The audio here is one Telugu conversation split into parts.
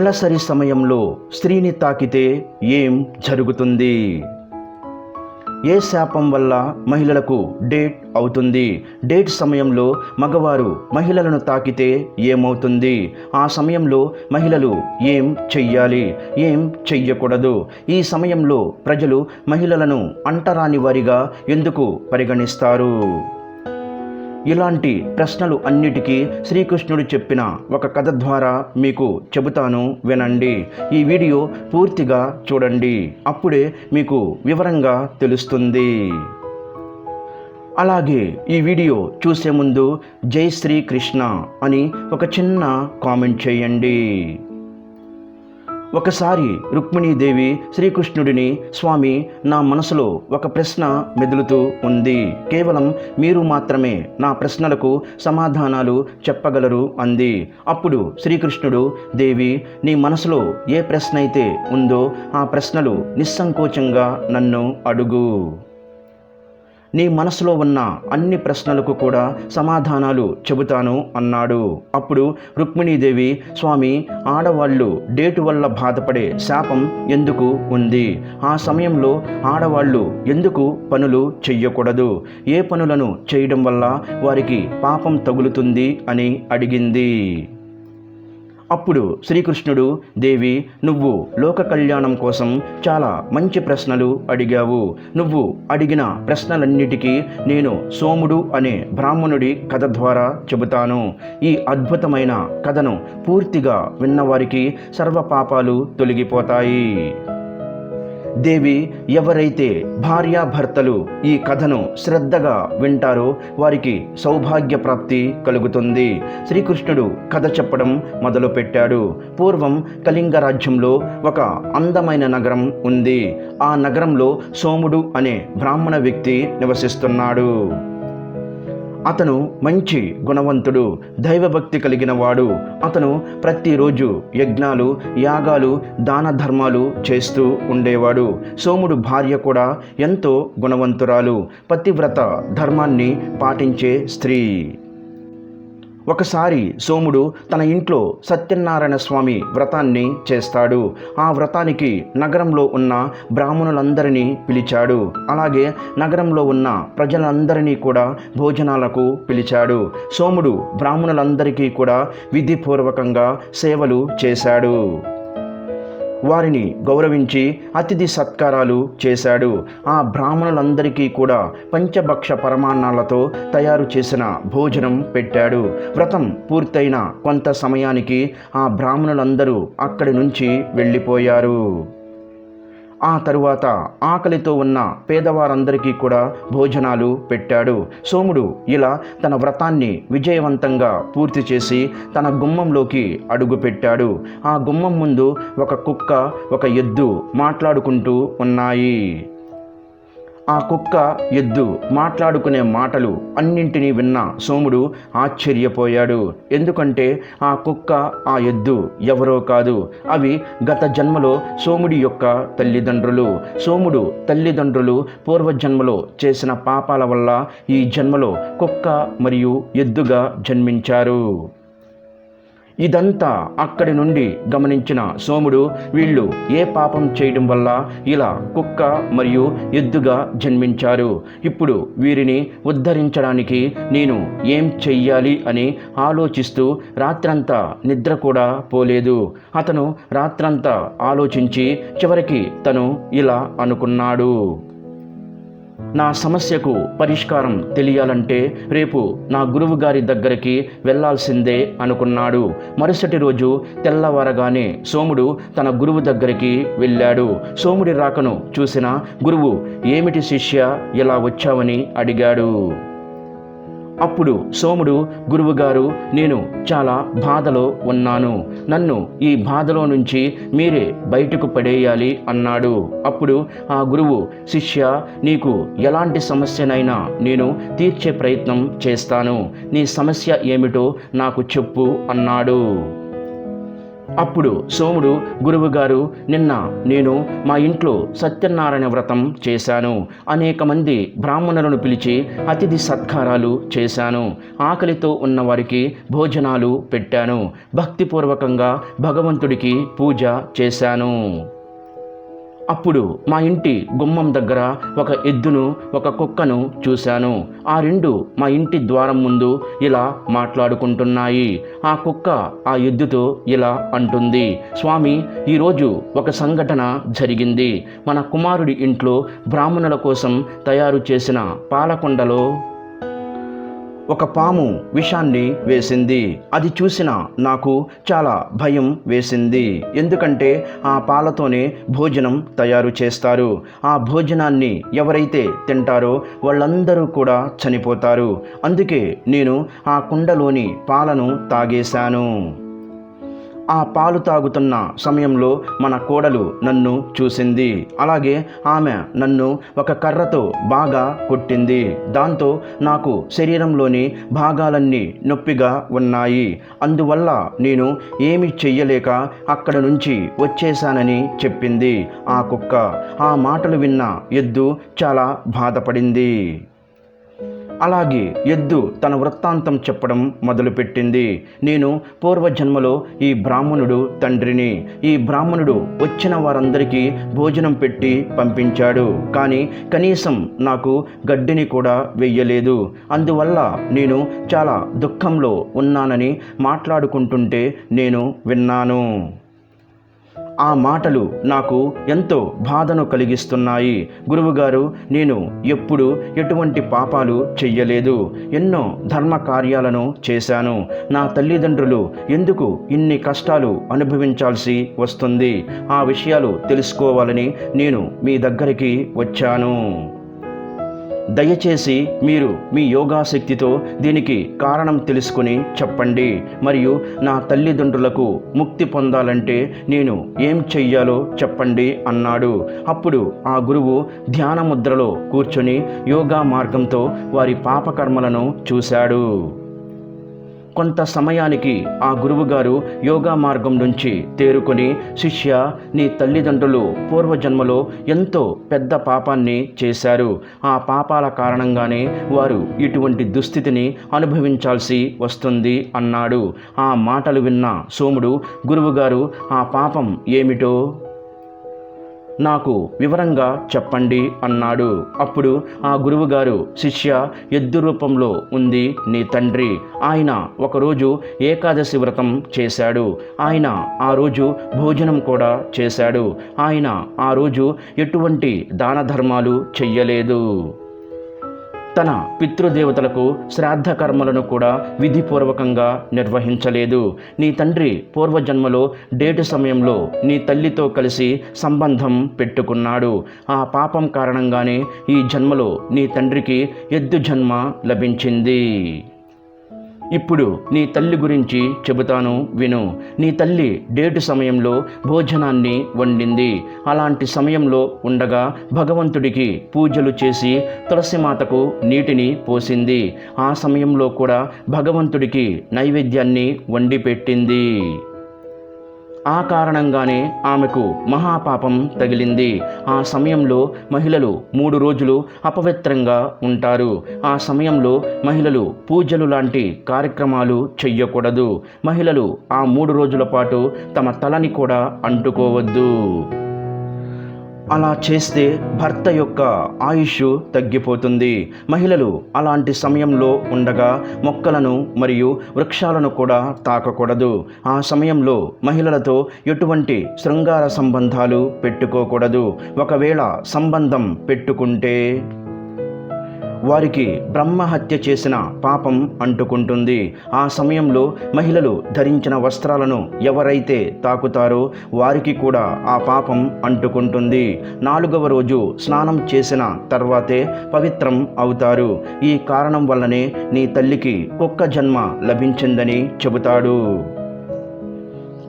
నెలసరి సమయంలో స్త్రీని తాకితే ఏం జరుగుతుంది? ఏ శాపం వల్ల మహిళలకు డేట్ అవుతుంది? డేట్ సమయంలో మగవారు మహిళలను తాకితే ఏమవుతుంది? ఆ సమయంలో మహిళలు ఏం చెయ్యాలి? ఏం చెయ్యకూడదు? ఈ సమయంలో ప్రజలు మహిళలను అంటరాని వారిగా ఎందుకు పరిగణిస్తారు? ఇలాంటి ప్రశ్నలు అన్నిటికీ శ్రీకృష్ణుడు చెప్పిన ఒక కథ ద్వారా మీకు చెబుతాను వినండి. ఈ వీడియో పూర్తిగా చూడండి. అప్పుడే మీకు వివరంగా తెలుస్తుంది. అలాగే ఈ వీడియో చూసే ముందు జై శ్రీకృష్ణ అని ఒక చిన్న కామెంట్ చేయండి. ఒకసారి రుక్మిణీదేవి శ్రీకృష్ణుడిని స్వామి నా మనసులో ఒక ప్రశ్న మెదులుతూ ఉంది. కేవలం మీరు మాత్రమే నా ప్రశ్నలకు సమాధానాలు చెప్పగలరు అంది. అప్పుడు శ్రీకృష్ణుడు దేవి నీ మనసులో ఏ ప్రశ్న అయితే ఉందో ఆ ప్రశ్నలు నిస్సంకోచంగా నన్ను అడుగు. నీ మనసులో ఉన్న అన్ని ప్రశ్నలకు కూడా సమాధానాలు చెబుతాను అన్నాడు. అప్పుడు రుక్మిణీదేవి స్వామి ఆడవాళ్ళు డేటు వల్ల బాధపడే శాపం ఎందుకు ఉంది? ఆ సమయంలో ఆడవాళ్ళు ఎందుకు పనులు చెయ్యకూడదు? ఏ పనులను చేయడం వల్ల వారికి పాపం తగులుతుంది? అని అడిగింది. అప్పుడు శ్రీకృష్ణుడు దేవి నువ్వు లోక కళ్యాణం కోసం చాలా మంచి ప్రశ్నలు అడిగావు. నువ్వు అడిగిన ప్రశ్నలన్నిటికీ నేను సోముడు అనే బ్రాహ్మణుడి కథ ద్వారా చెబుతాను. ఈ అద్భుతమైన కథను పూర్తిగా విన్నవారికి సర్వ పాపాలు తొలగిపోతాయి. దేవి ఎవరైతే భార్యాభర్తలు ఈ కథను శ్రద్ధగా వింటారో వారికి సౌభాగ్య ప్రాప్తి కలుగుతుంది. శ్రీకృష్ణుడు కథ చెప్పడం మొదలుపెట్టాడు. పూర్వం కళింగ రాజ్యంలో ఒక అందమైన నగరం ఉంది. ఆ నగరంలో సోముడు అనే బ్రాహ్మణ వ్యక్తి నివసిస్తున్నాడు. అతను మంచి గుణవంతుడు దైవభక్తి కలిగిన వాడు అతను ప్రతిరోజు యజ్ఞాలు యాగాలు దాన ధర్మాలు చేస్తూ ఉండేవాడు. సోముడు భార్య కూడా ఎంతో గుణవంతురాలు. పతివ్రత ధర్మాన్ని పాటించే స్త్రీ. ఒకసారి సోముడు తన ఇంట్లో సత్యనారాయణ స్వామి వ్రతాన్ని చేస్తాడు. ఆ వ్రతానికి నగరంలో ఉన్న బ్రాహ్మణులందరినీ పిలిచాడు. అలాగే నగరంలో ఉన్న ప్రజలందరినీ కూడా భోజనాలకు పిలిచాడు. సోముడు బ్రాహ్మణులందరికీ కూడా విధిపూర్వకంగా సేవలు చేశాడు. వారిని గౌరవించి అతిథి సత్కారాలు చేశాడు. ఆ బ్రాహ్మణులందరికీ కూడా పంచభక్ష పరమాన్నాలతో తయారు చేసిన భోజనం పెట్టాడు. వ్రతం పూర్తయిన కొంత సమయానికి ఆ బ్రాహ్మణులందరూ అక్కడి నుంచి వెళ్ళిపోయారు. ఆ తరువాత ఆకలితో ఉన్న పేదవారందరికీ కూడా భోజనాలు పెట్టాడు. సోముడు ఇలా తన వ్రతాన్ని విజయవంతంగా పూర్తి చేసి తన గుమ్మంలోకి అడుగుపెట్టాడు. ఆ గుమ్మం ముందు ఒక కుక్క ఒక ఎద్దు మాట్లాడుకుంటూ ఉన్నాయి. ఆ కుక్క ఎద్దు మాట్లాడుకునే మాటలు అన్నింటినీ విన్న సోముడు ఆశ్చర్యపోయాడు. ఎందుకంటే ఆ కుక్క ఆ ఎద్దు ఎవరో కాదు. అవి గత జన్మలో సోముడి యొక్క తల్లిదండ్రులు. సోముడు తల్లిదండ్రులు పూర్వజన్మలో చేసిన పాపాల వల్ల ఈ జన్మలో కుక్క మరియు ఎద్దుగా జన్మించారు. ఇదంతా అక్కడి నుండి గమనించిన సోముడు వీళ్ళు ఏ పాపం చేయడం వల్ల ఇలా కుక్క మరియు ఎద్దుగా జన్మించారు? ఇప్పుడు వీరిని ఉద్ధరించడానికి నేను ఏం చెయ్యాలి అని ఆలోచిస్తూ రాత్రంతా నిద్ర కూడా పోలేదు. అతను రాత్రంతా ఆలోచించి చివరికి తను ఇలా అనుకున్నాడు. నా సమస్యకు పరిష్కారం తెలియాలంటే రేపు నా గురువు గారి దగ్గరికి వెళ్ళాల్సిందే అనుకున్నాడు. మరుసటి రోజు తెల్లవారగానే సోముడు తన గురువు దగ్గరికి వెళ్ళాడు. సోముడి రాకను చూసిన గురువు ఏమిటి శిష్య ఇలా వచ్చావని? అడిగాడు. అప్పుడు సోముడు గురువుగారు నేను చాలా బాధలో ఉన్నాను. నన్ను ఈ బాధలో నుంచి మీరే బయటకు పడేయాలి అన్నాడు. అప్పుడు ఆ గురువు శిష్య నీకు ఎలాంటి సమస్యనైనా నేను తీర్చే ప్రయత్నం చేస్తాను. నీ సమస్య ఏమిటో నాకు చెప్పు అన్నాడు. అప్పుడు సోముడు గురువుగారు నిన్న నేను మా ఇంట్లో సత్యనారాయణ వ్రతం చేశాను. అనేక మంది బ్రాహ్మణులను పిలిచి అతిథి సత్కారాలు చేశాను. ఆకలితో ఉన్నవారికి భోజనాలు పెట్టాను. భక్తిపూర్వకంగా భగవంతుడికి పూజ చేశాను. అప్పుడు మా ఇంటి గుమ్మం దగ్గర ఒక ఎద్దును ఒక కుక్కను చూశాను. ఆ రెండు మా ఇంటి ద్వారం ముందు ఇలా మాట్లాడుకుంటున్నాయి. ఆ కుక్క ఆ ఎద్దుతో ఇలా అంటుంది స్వామి ఈరోజు ఒక సంఘటన జరిగింది. మన కుమారుడి ఇంట్లో బ్రాహ్మణుల కోసం తయారు చేసిన పాలకొండలో ఒక పాము విషాన్ని వేసింది. అది చూసిన నాకు చాలా భయం వేసింది. ఎందుకంటే ఆ పాలతోనే భోజనం తయారు చేస్తారు. ఆ భోజనాన్ని ఎవరైతే తింటారో వాళ్ళందరూ కూడా చనిపోతారు. అందుకే నేను ఆ కుండలోని పాలను తాగేశాను. ఆ పాలు తాగుతున్న సమయంలో మన కోడలు నన్ను చూసింది. అలాగే ఆమె నన్ను ఒక కర్రతో బాగా కొట్టింది. దాంతో నాకు శరీరంలోని భాగాలన్నీ నొప్పిగా ఉన్నాయి. అందువల్ల నేను ఏమి చెయ్యలేక అక్కడ నుంచి వచ్చేశానని చెప్పింది ఆ కుక్క. ఆ మాటలు విన్న ఎద్దు చాలా బాధపడింది. అలాగే ఎద్దు తన వృత్తాంతం చెప్పడం మొదలుపెట్టింది. నేను పూర్వజన్మలో ఈ బ్రాహ్మణుడు తండ్రిని ఈ బ్రాహ్మణుడు వచ్చిన వారందరికీ భోజనం పెట్టి పంపించాడు. కానీ కనీసం నాకు గడ్డిని కూడా వెయ్యలేదు. అందువల్ల నేను చాలా దుఃఖంలో ఉన్నానని మాట్లాడుకుంటుంటే నేను విన్నాను. ఆ మాటలు నాకు ఎంతో బాధను కలిగిస్తున్నాయి. గురువుగారు నేను ఎప్పుడు ఎటువంటి పాపాలు చెయ్యలేదు. ఎన్నో ధర్మ కార్యాలను చేశాను. నా తల్లిదండ్రులు ఎందుకు ఇన్ని కష్టాలు అనుభవించాల్సి వస్తుంది? ఆ విషయాలు తెలుసుకోవాలని నేను మీ దగ్గరికి వచ్చాను. దయచేసి మీరు మీ యోగా శక్తితో దీనికి కారణం తెలుసుకుని చెప్పండి. మరియు నా తల్లిదండ్రులకు ముక్తి పొందాలంటే నేను ఏం చెయ్యాలో చెప్పండి అన్నాడు. అప్పుడు ఆ గురువు ధ్యానముద్రలో కూర్చొని యోగా మార్గంతో వారి పాపకర్మలను చూశాడు. కొంత సమయానికి ఆ గురువుగారు యోగా మార్గం నుంచి తేరుకొని శిష్య నీ తల్లిదండ్రులు పూర్వజన్మలో ఎంతో పెద్ద పాపాన్ని చేశారు. ఆ పాపాల కారణంగానే వారు ఇటువంటి దుస్థితిని అనుభవించాల్సి వస్తుంది అన్నాడు. ఆ మాటలు విన్న సోముడు గురువుగారు ఆ పాపం ఏమిటో నాకు వివరంగా చెప్పండి అన్నాడు. అప్పుడు ఆ గురువుగారు శిష్య ఎద్దు రూపంలో ఉంది నీ తండ్రి. ఆయన ఒకరోజు ఏకాదశి వ్రతం చేశాడు. ఆయన ఆ రోజు భోజనం కూడా చేశాడు. ఆయన ఆ రోజు ఎటువంటి దాన ధర్మాలు చెయ్యలేదు. తన పితృదేవతలకు శ్రాద్ధ కర్మలను కూడా విధిపూర్వకంగా నిర్వహించలేదు. నీ తండ్రి పూర్వజన్మలో డేటు సమయంలో నీ తల్లితో కలిసి సంబంధం పెట్టుకున్నాడు. ఆ పాపం కారణంగానే ఈ జన్మలో నీ తండ్రికి ఎద్దు జన్మ లభించింది. ఇప్పుడు నీ తల్లి గురించి చెబుతాను విను. నీ తల్లి డేటు సమయంలో భోజనాన్ని వండింది. అలాంటి సమయంలో ఉండగా భగవంతుడికి పూజలు చేసి తులసిమాతకు నీటిని పోసింది. ఆ సమయంలో కూడా భగవంతుడికి నైవేద్యాన్ని వండి పెట్టింది ఆ కారణంగానే ఆమెకు మహాపాపం తగిలింది. ఆ సమయంలో మహిళలు మూడు రోజులు అపవిత్రంగా ఉంటారు. ఆ సమయంలో మహిళలు పూజలు లాంటి కార్యక్రమాలు చెయ్యకూడదు. మహిళలు ఆ మూడు రోజుల పాటు తమ తలని కూడా అంటుకోవద్దు. అలా చేస్తే భర్త యొక్క ఆయుష్ తగ్గిపోతుంది. మహిళలు అలాంటి సమయంలో ఉండగా మొక్కలను మరియు వృక్షాలను కూడా తాకకూడదు. ఆ సమయంలో మహిళలతో ఎటువంటి శృంగార సంబంధాలు పెట్టుకోకూడదు. ఒకవేళ సంబంధం పెట్టుకుంటే వారికి బ్రహ్మహత్య చేసిన పాపం అంటుకుంటుంది. ఆ సమయంలో మహిళలు ధరించిన వస్త్రాలను ఎవరైతే తాకుతారో వారికి కూడా ఆ పాపం అంటుకుంటుంది. నాలుగవ రోజు స్నానం చేసిన తర్వాతే పవిత్రం అవుతారు. ఈ కారణం వల్లనే నీ తల్లికి కుక్క జన్మ లభించిందని చెబుతాడు.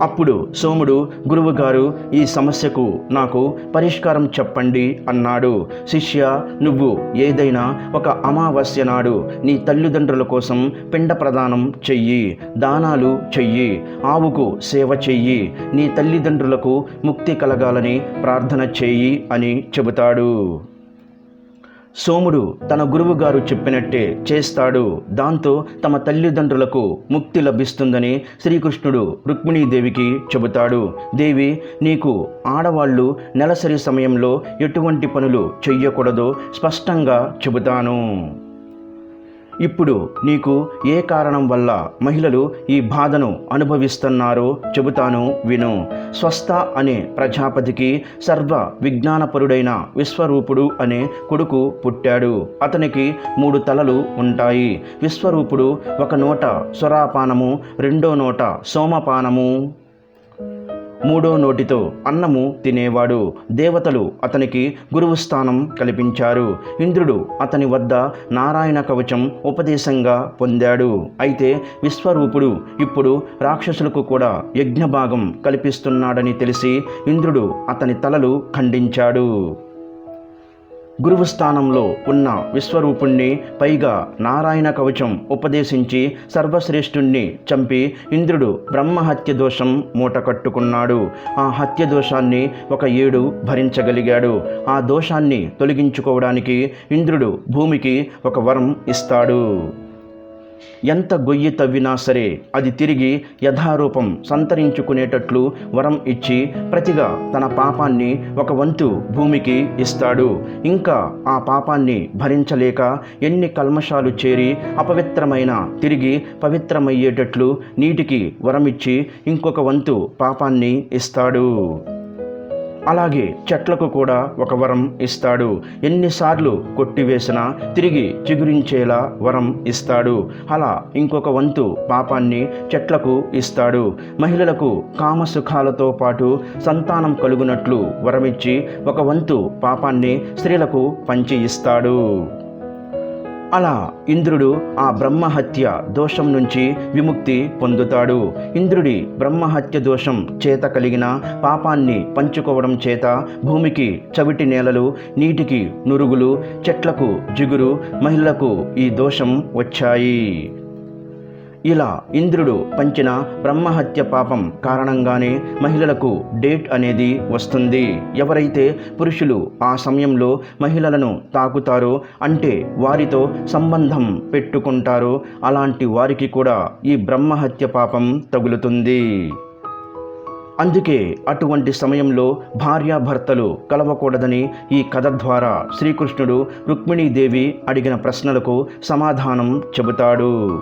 అప్పుడు సోముడు గురువుగారు ఈ సమస్యకు నాకు పరిష్కారం చెప్పండి అన్నాడు. శిష్య నువ్వు ఏదైనా ఒక అమావాస్య నాడు నీ తల్లిదండ్రుల కోసం పిండ ప్రదానం చెయ్యి దానాలు చెయ్యి ఆవుకు సేవ చెయ్యి నీ తల్లిదండ్రులకు ముక్తి కలగాలని ప్రార్థన చెయ్యి అని చెబుతాడు. సోముడు తన గురువుగారు చెప్పినట్టే చేస్తాడు. దాంతో తమ తల్లిదండ్రులకు ముక్తి లభిస్తుందని శ్రీకృష్ణుడు రుక్మిణీదేవికి చెబుతాడు. దేవి నీకు ఆడవాళ్ళు నెలసరి సమయంలో ఎటువంటి పనులు చెయ్యకూడదో స్పష్టంగా చెబుతాను. ఇప్పుడు నీకు ఏ కారణం వల్ల మహిళలు ఈ బాధను అనుభవిస్తున్నారో చెబుతాను విను. స్వస్థ అనే ప్రజాపతికి సర్వ విజ్ఞానపరుడైన విశ్వరూపుడు అనే కొడుకు పుట్టాడు. అతనికి మూడు తలలు ఉంటాయి. విశ్వరూపుడు ఒక నోట స్వరాపానము రెండో నోట సోమపానము. మూడో నోటితో అన్నము తినేవాడు. దేవతలు అతనికి గురువు స్థానం కల్పించారు. ఇంద్రుడు అతని వద్ద నారాయణ కవచం ఉపదేశంగా పొందాడు. అయితే విశ్వరూపుడు ఇప్పుడు రాక్షసులకు కూడా యజ్ఞభాగం కల్పిస్తున్నాడని తెలిసి ఇంద్రుడు అతని తలలు ఖండించాడు. గురువు స్థానంలో ఉన్న విశ్వరూపుణ్ణి పైగా నారాయణ కవచం ఉపదేశించి సర్వశ్రేష్ఠుణ్ణి చంపి ఇంద్రుడు బ్రహ్మహత్య దోషం మూట కట్టుకున్నాడు. ఆ హత్య దోషాన్ని ఒక ఏడు భరించగలిగాడు. ఆ దోషాన్ని తొలగించుకోవడానికి ఇంద్రుడు భూమికి ఒక వరం ఇస్తాడు. ఎంత గొయ్యి తవ్వినా సరే అది తిరిగి యథారూపం సంతరించుకునేటట్లు వరం ఇచ్చి ప్రతిగా తన పాపాన్ని ఒక వంతు భూమికి ఇస్తాడు. ఇంకా ఆ పాపాన్ని భరించలేక ఎన్ని కల్మషాలు చేరి అపవిత్రమైన తిరిగి పవిత్రమయ్యేటట్లు నీటికి వరమిచ్చి ఇంకొక వంతు పాపాన్ని ఇస్తాడు. అలాగే చెట్లకు కూడా ఒక వరం ఇస్తాడు. ఎన్నిసార్లు కొట్టివేసినా తిరిగి చిగురించేలా వరం ఇస్తాడు. అలా ఇంకొక వంతు పాపాన్ని చెట్లకు ఇస్తాడు. మహిళలకు కామసుఖాలతో పాటు సంతానం కలుగునట్లు వరమిచ్చి ఒక వంతు పాపాన్ని స్త్రీలకు పంచి ఇస్తాడు అలా ఇంద్రుడు ఆ బ్రహ్మహత్య దోషం నుంచి విముక్తి పొందుతాడు. ఇంద్రుడి బ్రహ్మహత్య దోషం చేత కలిగిన పాపాన్ని పంచుకోవడం చేత భూమికి చవిటి నేలలు నీటికి నురుగులు చెట్లకు జిగురు మహిళలకు ఈ దోషం వచ్చాయి. ఇలా ఇంద్రుడు పంచిన బ్రహ్మహత్య పాపం కారణంగానే మహిళలకు డేట్ అనేది వస్తుంది. ఎవరైతే పురుషులు ఆ సమయంలో మహిళలను తాకుతారో అంటే వారితో సంబంధం పెట్టుకుంటారో అలాంటి వారికి కూడా ఈ బ్రహ్మహత్య పాపం తగులుతుంది. అందుకే అటువంటి సమయంలో భార్యాభర్తలు కలవకూడదని ఈ కథ ద్వారా శ్రీకృష్ణుడు రుక్మిణీదేవి అడిగిన ప్రశ్నలకు సమాధానం చెబుతాడు.